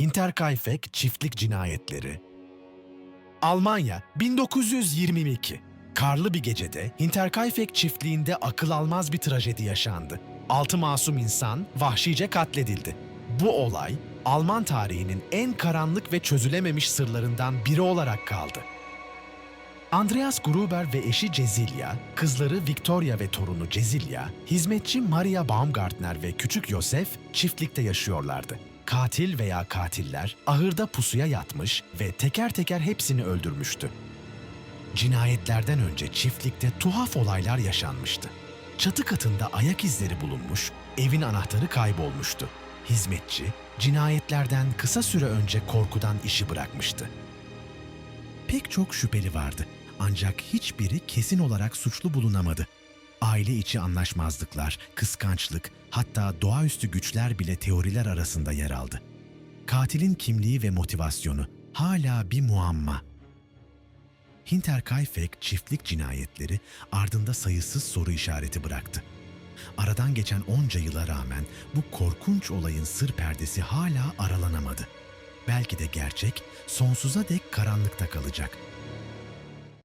Hinterkaifeck çiftlik cinayetleri. Almanya 1922. Karlı bir gecede Hinterkaifeck çiftliğinde akıl almaz bir trajedi yaşandı. Altı masum insan vahşice katledildi. Bu olay Alman tarihinin en karanlık ve çözülememiş sırlarından biri olarak kaldı. Andreas Gruber ve eşi Cezilya, kızları Victoria ve torunu Cezilya, hizmetçi Maria Baumgartner ve küçük Yosef çiftlikte yaşıyorlardı. Katil veya katiller ahırda pusuya yatmış ve teker teker hepsini öldürmüştü. Cinayetlerden önce çiftlikte tuhaf olaylar yaşanmıştı. Çatı katında ayak izleri bulunmuş, evin anahtarı kaybolmuştu. Hizmetçi, cinayetlerden kısa süre önce korkudan işi bırakmıştı. Pek çok şüpheli vardı ancak hiçbiri kesin olarak suçlu bulunamadı. Aile içi anlaşmazlıklar, kıskançlık, hatta doğaüstü güçler bile teoriler arasında yer aldı. Katilin kimliği ve motivasyonu hala bir muamma. Hinterkaifeck çiftlik cinayetleri ardında sayısız soru işareti bıraktı. Aradan geçen onca yıla rağmen bu korkunç olayın sır perdesi hala aralanamadı. Belki de gerçek sonsuza dek karanlıkta kalacak.